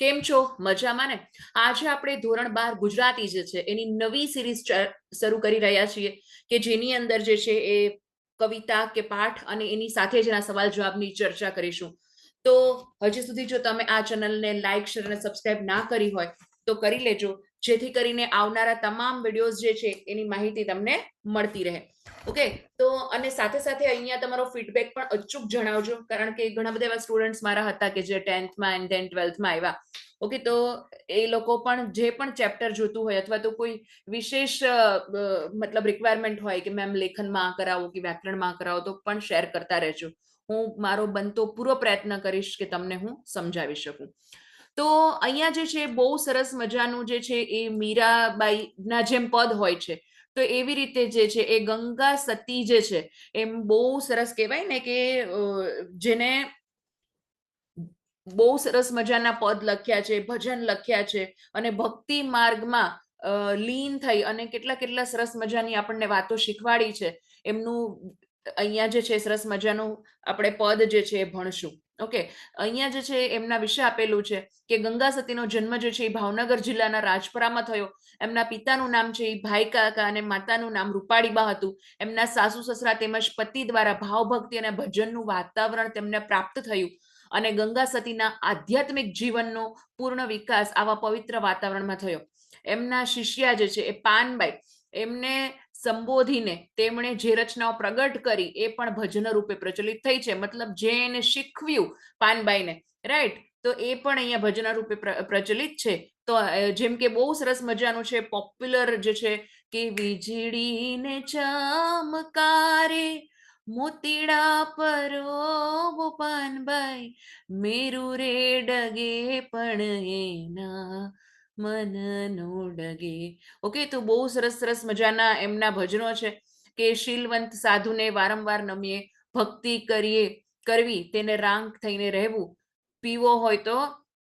કેમ છો? મજામાં ને? આજે આપણે ધોરણ બાર ગુજરાતી જે છે, એની નવી સિરીઝ શરૂ કરી રહ્યા છીએ કે જેની અંદર જે છે એ કવિતા કે પાઠ અને એની સાથે જ એના સવાલ જવાબની ચર્ચા કરીશું. તો હજી સુધી જો તમે આ ચેનલને લાઈક, શેર અને સબસ્ક્રાઇબ ના કરી હોય તો કરી લેજો. જેથી કરીને આવનારા તમામ વિડીયોઝ જે છે, એની માહિતી તમને મળતી રહે. ઓકે તો અને સાથે સાથે અહીંયા તમારો ફીડબેક પણ અચૂક જણાવજો, કારણ કે ઘણા બધા એવા સ્ટુડન્ટ્સ મારા હતા કે જે ટેન્થમાં એન્ડ ધેન ટ્વેલ્થમાં આવ્યા. ઓકે તો એ લોકો પણ જે પણ ચેપ્ટર જોતું હોય અથવા તો કોઈ વિશેષ મતલબ રિક્વાયરમેન્ટ હોય કે મેમ લેખનમાં કરાવો કે વ્યાકરણમાં કરાવો તો પણ શેર કરતા રહેજો. હું મારો બનતો પૂરો પ્રયત્ન કરીશ કે તમને હું સમજાવી શકું. તો અહીંયા જે છે, બહુ સરસ મજાનું જે છે, એ મીરાબાઈ ના જેમ પદ હોય છે. તો એવી રીતે જે છે, એ ગંગા સતી જે છે, એમ બહુ સરસ કહેવાય ને કે જેને બહુ સરસ મજાના પદ લખ્યા છે, ભજન લખ્યા છે અને ભક્તિ માર્ગમાં લીન થઈ અને કેટલા કેટલા સરસ મજાની આપણને વાતો શીખવાડી છે. એમનું અહીંયા જે છે, સરસ મજાનું આપણે પદ જે છે, એ ભણશું. ઓકે, અહીંયા જે છે એમના વિશે આપેલું છે કે ગંગા સતીનો જન્મ જે છે એ ભાવનગર જિલ્લાના રાજપરામાં થયો. એમના પિતાનું નામ છે એ ભાઈ કાકા અને માતાનું નામ રૂપાળીબા હતું. એમના સાસુ સસરા તેમજ પતિ દ્વારા ભાવભક્તિ અને ભજનનું વાતાવરણ તેમને પ્રાપ્ત થયું. અને ગંગા સતીના આધ્યાત્મિક જીવનનો પૂર્ણ વિકાસ આવા પવિત્ર વાતાવરણમાં થયો. એમના શિષ્યા જે છે એ પાનબાઈ. એમને સંબોધીને તેમણે જે રચનાઓ પ્રગટ કરી એ પણ ભજન રૂપે પ્રચલિત થઈ છે. મતલબ જે એને શીખવ્યું પાનબાઈને રાઈટ તો એ પણ અહીંયા ભજન રૂપે પ્રચલિત છે. તો જેમ કે બહુ સરસ મજાનું છે, પોપ્યુલર જે છે કે વીજળીને ચમકારે મોતીડા પરો પાનબાઈ, મેરુ રે ડગે પણ એના મન નો ડગે ઓકે, તો બહુ સરસ સરસ મજાના એમના ભજનો છે કે શીલવંત સાધુને વારંવાર નમીએ ભક્તિ કરીએ, કરવી, તેને રાંક થઈને રહેવું. પીવો હોય તો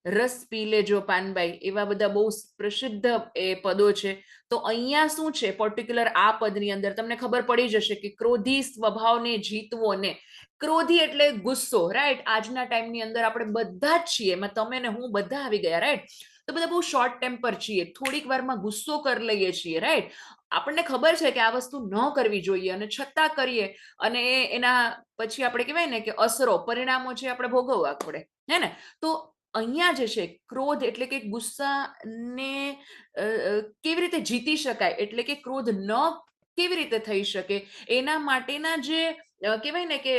રસ પી લેજો પાનબાઈ. એવા બધા બહુ પ્રસિદ્ધ એ પદો છે. તો અહીંયા શું છે? પર્ટિક્યુલર આ પદની અંદર તમને ખબર પડી જશે કે ક્રોધી સ્વભાવને જીતવો ને, ક્રોધી એટલે ગુસ્સો, રાઈટ? આજના ટાઈમની અંદર આપણે બધા જ છીએ. તમે ને હું બધા આવી ગયા, રાઈટ? તો બધા બહુ શોર્ટ ટેમ્પર છીએ, થોડીક વારમાં ગુસ્સો કરી લઈએ છીએ રાઈટ આપણને ખબર છે કે આ વસ્તુ ન કરવી જોઈએ અને છતાં કરીએ અને એના પછી આપણે કહેવાય ને કે અસરો, પરિણામો છે આપણે ભોગવવા પડે, હે ને? તો અહીંયા જે છે, ક્રોધ એટલે કે ગુસ્સાને કેવી રીતે જીતી શકાય, એટલે કે ક્રોધ ન કેવી રીતે થઈ શકે, એના માટેના જે કહેવાય ને કે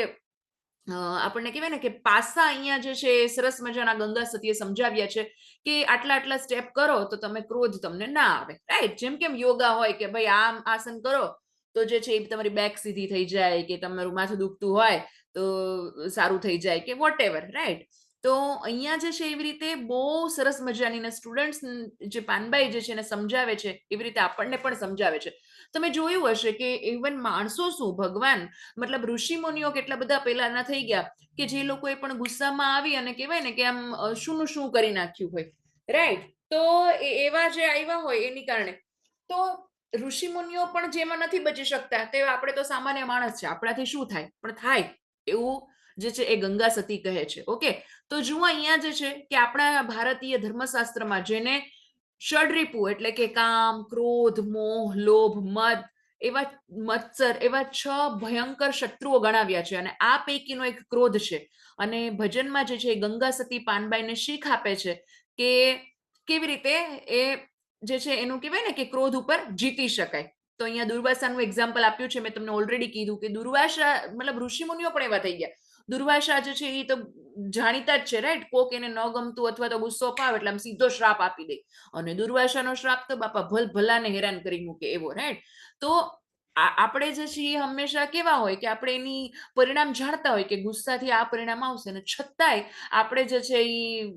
આપણને કહેવાય ને કે પાસા અહીંયા જે છે એ સરસ મજાના ગંગા સતીએ સમજાવ્યા છે કે આટલા આટલા સ્ટેપ કરો તો તમે ક્રોધ તમને ના આવે. રાઈટ જેમ કેમ યોગા હોય કે ભાઈ આમ આસન કરો, તો જે છે એ તમારી બેક સીધી થઈ જાય કે તમારું માથું દુખતું હોય તો સારું થઈ જાય કે વોટ એવર રાઈટ તો અહીંયા જે છે એવી રીતે બહુ સરસ મજાની સ્ટુડન્ટ્સ જે પાનબાઈ જે છે એને સમજાવે છે, એવી રીતે આપણને પણ સમજાવે છે. તમે જોયું હશે કે ઇવન માણસો શું, ભગવાન, મતલબ ઋષિ મુનિઓ કેટલા બધા પહેલાના થઈ ગયા કે જે લોકોએ પણ ગુસ્સામાં આવી અને કહેવાય ને કે આમ શું શું કરી નાખ્યું હોય. રાઈટ તો એવા જે આવ્યા હોય એની કારણે. તો ઋષિ મુનિઓ પણ જેમાં નથી બચી શકતા તે આપણે તો સામાન્ય માણસ છે, આપણાથી શું થાય? પણ થાય એવું જે છે એ ગંગા સતી કહે છે. ઓકે? તો જુઓ અહીંયા જે છે કે આપણા ભારતીય ધર્મશાસ્ત્રમાં જેને ષડરીપુ એટલે કે કામ, ક્રોધ, મોહ, લોભ, મદ એવા મત્સર એવા છ ભયંકર શત્રુઓ ગણાવ્યા છે અને આ પૈકીનો એક ક્રોધ છે. અને ભજનમાં જે છે ગંગા સતી પાનબાઈને શીખ આપે છે કે કેવી રીતે એ જે છે એનું કહેવાય ને કે ક્રોધ ઉપર જીતી શકાય. તો અહીંયા દુર્વાસાનું એક્ઝામ્પલ આપ્યું છે. મેં તમને ઓલરેડી કીધું કે દુર્વાસા, મતલબ ઋષિમુનિઓ પણ એવા થઈ ગયા. દુર્વાસા જે છે એ તો જાણીતા જ છે રાઈટ કોક એને ન ગમતું અથવા તો ગુસ્સો અપાવે એટલે આમ સીધો શ્રાપ આપી દે. અને દુર્વાસાનો શ્રાપ તો બાપા ભલ ભલાને હેરાન કરી મૂકે એવો રાઈટ તો આપણે જે છીએ હંમેશા કેવા હોય કે આપણે એની પરિણામ જાણતા હોય કે ગુસ્સાથી આ પરિણામ આવશે અને છતાંય આપણે જે છે એ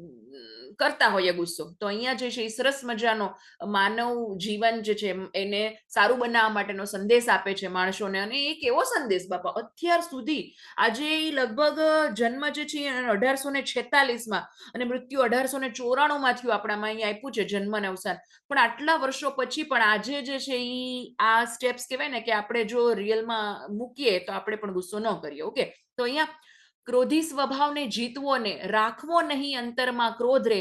કરતા હોઈએ ગુસ્સો. તો અહીંયા જે છે એ સરસ મજાનો માનવ જીવન જે છે એને સારું બનાવવા માટેનો સંદેશ આપે છે માણસોને. અને એ કેવો સંદેશ, બાપા, અત્યાર સુધી આજે લગભગ જન્મ જે છે અઢારસો ને છેતાલીસમાં અને મૃત્યુ અઢારસો ને ચોરાણુંમાં થયું આપણામાં અહીંયા આપ્યું છે જન્મ ને અવસાન. પણ આટલા વર્ષો પછી પણ આજે જે છે એ આ સ્ટેપ્સ કહેવાય ને કે આપણે જો રિયલમાં મૂકીએ તો આપણે પણ ગુસ્સો ન કરીએ ઓકે તો અહીંયા ક્રોધી સ્વભાવને જીતવો ને રાખવો નહીં અંતરમાં ક્રોધ રે,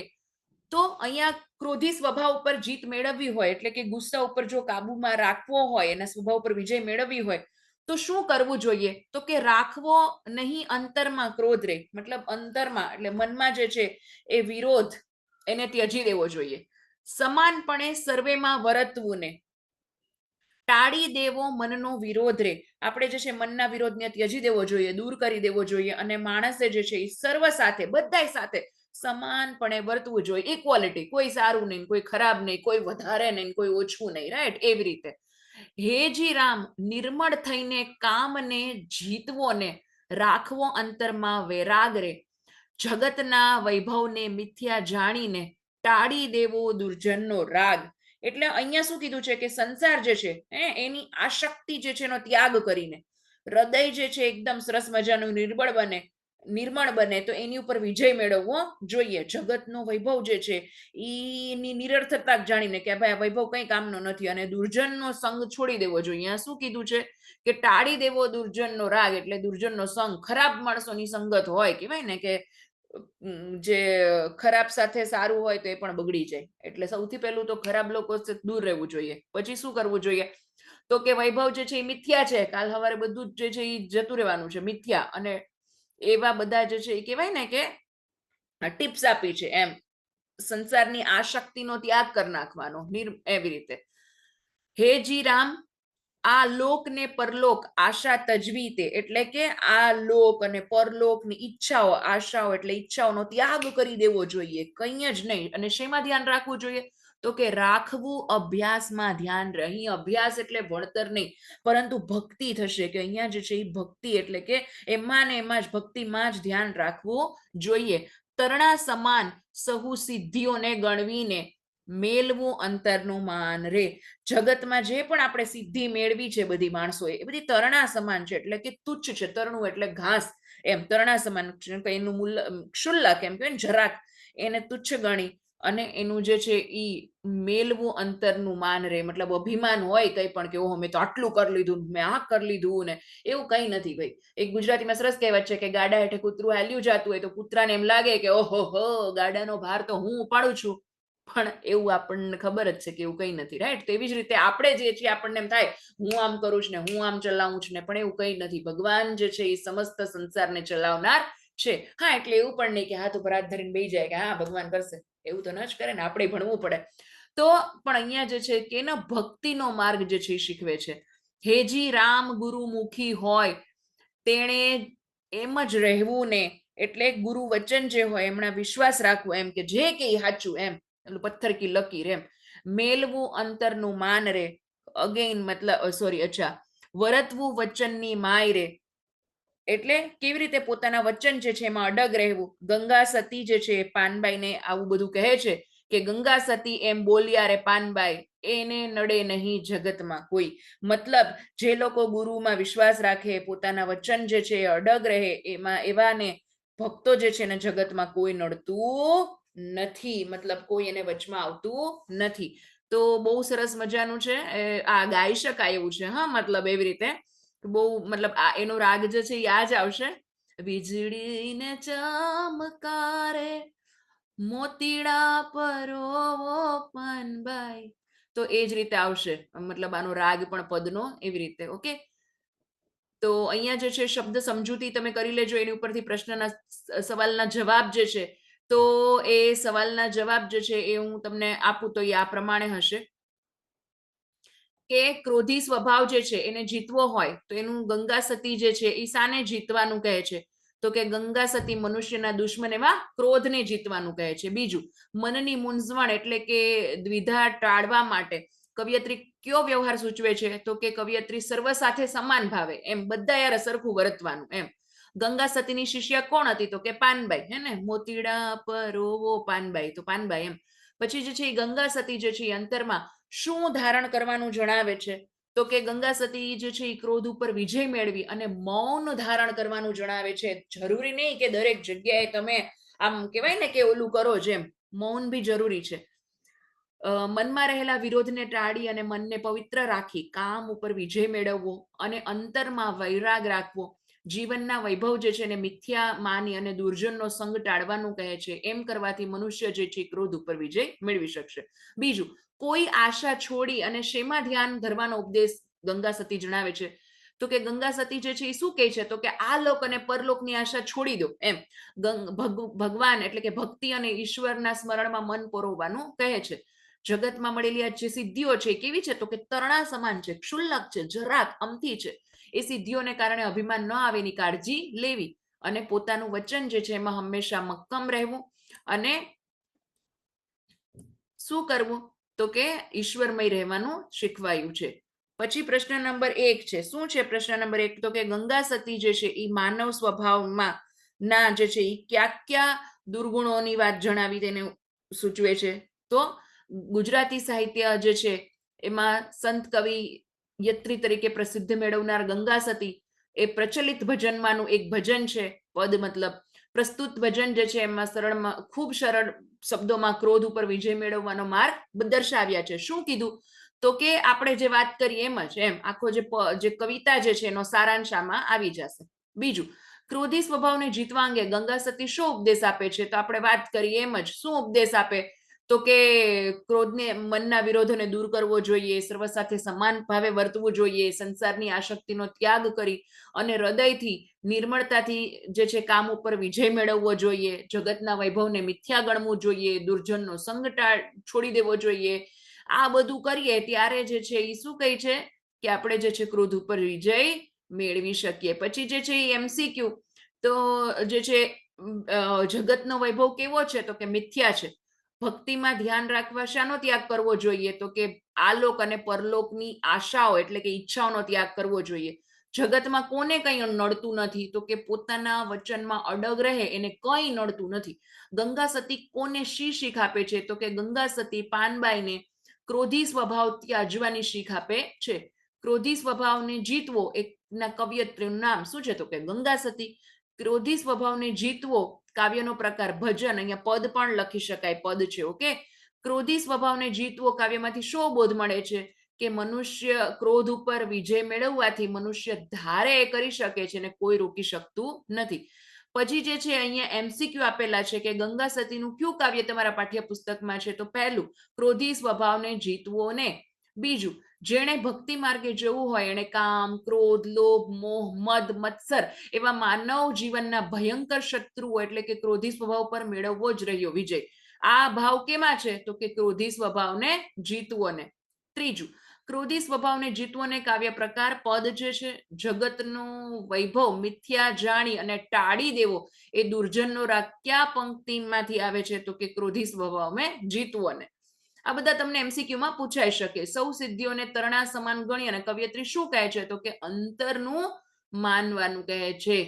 તો અહીંયા ક્રોધી સ્વભાવ ઉપર જીત મેળવવી હોય, એટલે કે ગુસ્સા ઉપર જો કાબુમાં રાખવો હોય, એના સ્વભાવ ઉપર વિજય મેળવવી હોય, તો શું કરવું જોઈએ? તો કે રાખવો નહીં અંતરમાં ક્રોધ રે, મતલબ અંતરમાં, એટલે મનમાં જે છે એ વિરોધ એને ત્યજી દેવો જોઈએ. સમાનપણે સર્વેમાં વર્તવું ને ટાળી દેવો મનનો વિરોધ રે. આપણે જે છે મનના વિરોધને ત્યજી દેવો જોઈએ, દૂર કરી દેવો જોઈએ અને માણસે જે છે એ સર્વ સાથે, બધાય સાથે સમાનપણે વર્તવું જોઈએ. ઇક્વોલિટી કોઈ સારું નહીં, કોઈ ખરાબ નહીં, કોઈ વધારે નહીં, કોઈ ઓછું નહીં રાઈટ એવી રીતે. હેજી રામ, નિર્મળ થઈને કામને જીતવો ને રાખવો અંતરમાં વૈરાગ રે. જગતના વૈભવને મિથ્યા જાણીને ટાળી દેવો દુર્જનનો રાગ. એટલે અહીંયા શું કીધું છે કે સંસાર જે છે, હે, એની આશક્તિ જે છે એનો ત્યાગ કરીને, હૃદય જે છે એકદમ સરસ મજાનું નિર્બળ બને, નિર્મળ બને, તો એની ઉપર વિજય મેળવવો જોઈએ. જગતનો વૈભવ જે છે એની નિરર્થકતા જાણીને કે ભાઈ આ વૈભવ કઈ કામનો નથી અને દુર્જનનો સંગ છોડી દેવો જોઈએ. અહીંયા શું કીધું છે કે ટાળી દેવો દુર્જનનો રાગ, એટલે દુર્જનનો સંગ ખરાબ માણસોની સંગત હોય, કહેવાય ને કે જે ખરાબ સાથે સારું હોય તો એ પણ બગડી જાય. એટલે સૌથી પહેલું તો ખરાબ લોકો દૂર રહેવું જોઈએ. પછી શું કરવું જોઈએ? તો કે વૈભવ જે છે એ મિથ્યા છે. કાલ સવારે બધું જ છે એ જતું રહેવાનું છે, મિથ્યા. અને એવા બધા જે છે એ કહેવાય ને કે ટિપ્સ આપી છે એમ. સંસારની આશક્તિનો ત્યાગ કરી નાખવાનો નિર્મ એવી રીતે. હે જી રામ આ લોક ને પરલોક, આશા તજવી તે. એટલે કે આ લોક અને પરલોકની ઈચ્છાઓ, આશાઓ એટલે ઈચ્છાઓનો ત્યાગ કરી દેવો જોઈએ. કંઈ જ નહીં. અને શેમાં ધ્યાન રાખવું જોઈએ? તો કે રાખવું અભ્યાસમાં ધ્યાન રહે. અહીં અભ્યાસ એટલે ભણતર નહીં. પરંતુ ભક્તિ થશે કે અહીંયા જે છે એ ભક્તિ. એટલે કે એમાં ને એમાં જ ભક્તિમાં જ ધ્યાન રાખવું જોઈએ. તરણા સમાન સહુ સિદ્ધિઓને ગણવીને મેલવું અંતરનું માન રે. જગતમાં જે પણ આપણે સિદ્ધિ મેળવી છે બધી માણસોએ, એ બધી તરણા સમાન છે, એટલે કે તુચ્છ છે, તરણું એટલે ઘાસ. એમ તરણા સમાન એનું મૂલ્ય ક્ષુલ્લક એમ કહેવાય જરાક, એને તુચ્છ ગણી અને એનું જે છે એ મેલવું અંતરનું માન રે. મતલબ અભિમાન હોય કંઈ પણ કે ઓહો, મેં તો આટલું કરી લીધું, મેં આ કરી લીધું ને એવું કંઈ નથી ભાઈ. એક ગુજરાતીમાં સરસ કહેવત છે કે ગાડા હેઠે કૂતરું હાલ્યું જાતું હોય તો કૂતરાને એમ લાગે કે ઓહો હો, ગાડાનો ભાર તો હું ઉપાડું છું. પણ એવું આપણને ખબર જ છે કે એવું કંઈ નથી રાઈટ તેવી જ રીતે આપણે જે છીએ આપણને એમ થાય, હું આમ કરું છું ને હું આમ ચલાવું છું ને, પણ એવું કઈ નથી. ભગવાન જે છે એ સમસ્ત સંસારને ચલાવનાર છે. હા, એટલે એવું પણ નહીં કે હાથ ઉપર હાથ ધરીને બેસી જાય કે હા, ભગવાન કરશે. એવું તો ન જ કરે ને, આપણે ભણવું પડે. તો પણ અહીંયા જે છે કે એના ભક્તિનો માર્ગ જે છે એ શીખવે છે. હેજી રામ ગુરુમુખી હોય, તેણે એમ જ રહેવું ને, એટલે ગુરુ વચન જે હોય એમના વિશ્વાસ રાખવો એમ કે જે કે સાચું એમ. પથ્થર કી લકીર એમ મેલવું અંતરનું માન રે. અગેન મતલબ સોરી અચ્છા. વરતવું વચનની માય રે. એટલે કેવી રીતે પોતાના વચન જે છે એમાં અડગ રહેવું? ગંગા સતી જે છે પાનબાઈને આવું બધું કહે છે કે ગંગા સતી એમ બોલ્યા રે પાનબાઈ, એને નડે નહીં જગતમાં કોઈ. મતલબ, જે લોકો ગુરુમાં વિશ્વાસ રાખે, પોતાના વચન જે છે એ અડગ રહે, એમાં એવાને ભક્તો જે છે ને જગતમાં કોઈ નડતું નથી, મતલબ કોઈ એને વચમાં આવતું નથી. તો બહુ સરસ મજાનું છે. આ ગાઈ શકાય એવું છે, હા, મતલબ એવી રીતે. બહુ, મતલબ આ, એનો રાગ જે છે એ આ જ આવશે. વીજળીને ચમકારે, મોતીડા પરોવો પનભાઈ તો એ જ રીતે આવશે, મતલબ આનો રાગ પણ પદનો, એવી રીતે, ઓકે? તો અહીંયા જે છે, શબ્દ સમજૂતી તમે કરી લેજો, એની ઉપરથી પ્રશ્નના સવાલના જવાબ જે છે તો એ સવાલના જવાબ જે છે એ હું તમને આપું તો એ આ પ્રમાણે હશે. કે ક્રોધી સ્વભાવ જે છે એને જીતવો હોય તો એનું ગંગા સતી જે છે એ સાને જીતવાનું કહે છે? તો કે ગંગા સતી મનુષ્યના દુશ્મન એવા ક્રોધને જીતવાનું કહે છે. બીજું, મનની મૂંઝવણ એટલે કે દ્વિધા ટાળવા માટે કવિયત્રી કયો વ્યવહાર સૂચવે છે? તો કે કવિયત્રી સર્વ સાથે સમાન ભાવે. એમ બધા યાર સરખું વર્તવાનું, એમ. ગંગા સતીની શિષ્યા કોણ હતી? તો કે પાનબાઈ, હે ને? મોતીડા, પરોવો, પાનબાઈ. તો પાનબાઈ એમ. પછી જે છે એ ગંગા સતી જે છે અંતરમાં શું ધારણ કરવાનું જણાવે છે? તો કે ગંગા સતી જે છે એ ક્રોધ ઉપર વિજય મેળવી અને મૌન ધારણ કરવાનું જણાવે છે. જરૂરી નહીં કે દરેક જગ્યાએ તમે આમ કહેવાય ને કે ઓલું કરો જેમ. મૌન બી જરૂરી છે. મનમાં રહેલા વિરોધને ટાળી અને મનને પવિત્ર રાખી, કામ ઉપર વિજય મેળવવો અને અંતરમાં વૈરાગ રાખવો. જીવનના વૈભવ જે છે એને મિથ્યા, માની અને દુર્જનનો સંગ ટાળવાનું કહે છે, એમ કરવાથી મનુષ્ય જે છે ક્રોધ ઉપર વિજય મેળવી શકશે. બીજું, કોઈ આશા છોડી અને શેમાં ધ્યાન ધરવાનો ઉપદેશ ગંગા સતી જણાવે છે? તો કે ગંગા સતી જે છે એ શું કહે છે? તો કે આ લોક અને પરલોકની આશા છોડી દો, એમ. ભગ- ભગવાન એટલે કે ભક્તિ અને ઈશ્વરના સ્મરણમાં મન પરોવવાનું કહે છે. જગતમાં મળેલી આ જે સિદ્ધિઓ છે કેવી છે? તો કે તરણા સમાન છે, ક્ષુલ્લક છે, જરાક અમથી છે. એ સિદ્ધિઓને કારણે અભિમાન ન આવે એની કાળજી લેવી અને પોતાનું વચન જે છે એમાં હંમેશા મક્કમ રહેવું અને શું કરવું? તો કે ઈશ્વરમય રહેવાનું શીખવાયું છે. પછી પ્રશ્ન નંબર એક છે. શું છે પ્રશ્ન નંબર એક? તો કે ગંગા સતી જે છે એ માનવ સ્વભાવમાં ના જે છે એ ક્યાં ક્યાં દુર્ગુણોની વાત જણાવી તેને સૂચવે છે? તો ગુજરાતી સાહિત્ય જે છે એમાં સંત કવિ યત્રી તરીકે પ્રસિદ્ધ મેળવનાર ગંગા સતી એ પ્રચલિત ભજનમાંનું એક ભજન છે, પદ મતલબ. પ્રસ્તુત ભજન જે છે, એમાં સરળમાં, ખૂબ સરળ શબ્દોમાં ક્રોધ ઉપર વિજય મેળવવાનો માર્ગ દર્શાવ્યા છે. શું કીધું? તો કે આપણે જે વાત કરી એમ જ, એમ, આખો જે જે કવિતા જે છે, એનો સારાંશ આમાં આવી જશે. બીજું, ક્રોધી સ્વભાવને જીતવા અંગે ગંગા સતી શું ઉપદેશ આપે છે? તો આપણે વાત કરી એમ જ, શું ઉપદેશ આપે? તો કે ક્રોધને, મનના વિરોધોને દૂર કરવો જોઈએ, સર્વ સાથે સમાન ભાવે વર્તવું જોઈએ, સંસારની આશક્તિનો ત્યાગ કરી અને હૃદયથી, નિર્મળતાથી જે છે કામ ઉપર વિજય મેળવવો જોઈએ, જગતના વૈભવને મિથ્યા ગણવું જોઈએ, દુર્જનનો સંગટાળ છોડી દેવો જોઈએ. આ બધું કરીએ ત્યારે જે છે એ શું કહે છે? કે આપણે જે છે ક્રોધ ઉપર વિજય મેળવી શકીએ. પછી જે છે એ એમસીક્યુ, તો જે છે જગતનો વૈભવ કેવો છે? તો કે મિથ્યા છે. ભક્તિમાં ધ્યાન રાખવા શાનો ત્યાગ કરવો જોઈએ? તો કે આલોક અને પરલોકની આશાઓ એટલે કે ઈચ્છાઓનો ત્યાગ કરવો જોઈએ. જગતમાં કોને કંઈ નડતું નથી? તો કે પોતાના વચનમાં અડગ રહે એને કંઈ નડતું નથી. ગંગા સતી કોને શી શીખ આપે છે? તો કે ગંગા સતી પાનબાઈને ક્રોધી સ્વભાવ ત્યાજવાની શીખ આપે છે. ક્રોધી સ્વભાવને જીતવો, એકના કવિયત્રીનું નામ શું છે? તો કે ગંગા સતી ક્રોધી સ્વભાવને જીતવો કાવ્યનો પ્રકાર, ભજન, અહીંયા પદ પણ લખી શકાય, પદ છે, ઓકે? ક્રોધી સ્વભાવને જીતવો કાવ્યમાંથી શો બોધ મળે છે? કે મનુષ્ય ક્રોધ ઉપર વિજય મેળવવાથી મનુષ્ય ધારે એ કરી શકે છે ને કોઈ રોકી શકતું નથી. પછી જે છે, અહીંયા એમસીક્યુ આપેલા છે કે ગંગા સતીનું કયું કાવ્ય તમારા પાઠ્યપુસ્તકમાં છે? તો પહેલું, ક્રોધી સ્વભાવને જીતવો ને. બીજું જેણે ભક્તિ માર્ગે જવું હોય, એણે કામ, ક્રોધ, લોભ, મોહ, મદ, મત્સર એવા માનવ જીવનના ભયંકર શત્રુઓ એટલે કે ક્રોધી સ્વભાવ પર મેળવવો જ રહ્યો વિજય. આ ભાવ કેમાં છે? તો કે ક્રોધી સ્વભાવને જીતવો ને ત્રીજું, ક્રોધી સ્વભાવને જીતવો ને કાવ્ય પ્રકાર પદ જે છે, જગતનું વૈભવ, મિથ્યા, જાણી અને ટાળી દેવો એ દુર્જનનો રાગ ક્યાં પંક્તિમાંથી આવે છે. તો કે ક્રોધી સ્વભાવને જીતવો ને આ બધા તમને એમસીક્યુમાં પૂછાઈ શકે. સૌ સિદ્ધિઓને તરણા સમાન ગણી અને કવિયત્રી શું કહે છે? તો કે અંતરનું માનવાનું કહે છે.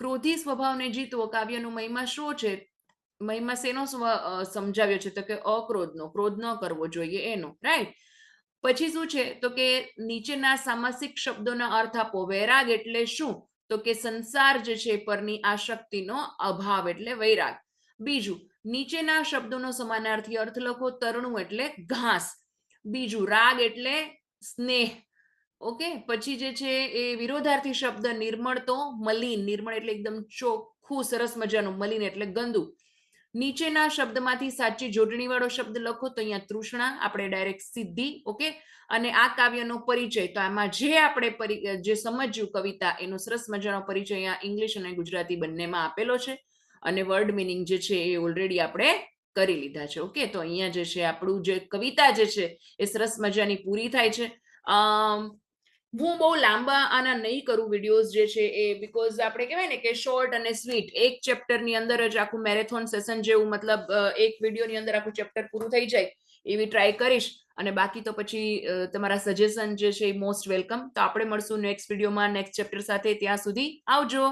ક્રોધી સ્વભાવને જીતવો કાવ્યનું મહિમા શું છે? મહિમા શેનો સમજાવ્યો છે? તો કે અક્રોધનો. ક્રોધ ન કરવો જોઈએ એનો. રાઈટ પછી શું છે? તો કે નીચેના સામાસિક શબ્દોના અર્થ આપો. વૈરાગ એટલે શું? તો કે સંસાર જે છે, પરની આશક્તિનો અભાવ એટલે વૈરાગ. બીજું નીચેના શબ્દોનો સમાનાર્થી અર્થ લખો તરણું એટલે ઘાસ. બીજું રાગ એટલે સ્નેહ. ઓકે? પછી જે છે એ વિરોધાર્થી શબ્દ નિર્મળ તો મલિન. નિર્મળ એટલે એકદમ ચોખ્ખું, સરસ મજાનું. મલિન એટલે ગંદુ. નીચેના શબ્દમાંથી સાચી જોડણી વાળો શબ્દ લખો તો અહીંયા તૃષ્ણા, આપણે ડાયરેક્ટ સિદ્ધિ, ઓકે? અને આ કાવ્યનો પરિચય. તો આમાં જે આપણે જે સમજ્યું કવિતા, એનો સરસ મજાનો પરિચય અહીંયા ઇંગ્લિશ અને ગુજરાતી બંનેમાં આપેલો છે. અને વર્ડ મિનિંગ જે છે એ ઓલરેડી આપણે કરી લીધા છે. ઓકે તો અહીંયા જે છે, આપણું જે કવિતા જે છે, એ સરસ મજાની પૂરી થાય છે. હું બહુ લાંબા આના નહીં કરું વિડીયોઝ જે છે એ બીકોઝ આપણે કહેવાય ને કે શોર્ટ અને સ્વીટ એક ચેપ્ટરની અંદર જ આખું મેરેથોન સેશન જેવું મતલબ એક વિડીયોની અંદર આખું ચેપ્ટર પૂરું થઈ જાય એવી ટ્રાય કરીશ. અને બાકી તો પછી તમારા સજેશન જે છે એ મોસ્ટ વેલકમ તો આપણે મળશું નેક્સ્ટ વિડીયોમાં નેક્સ્ટ ચેપ્ટર સાથે. ત્યાં સુધી આવજો.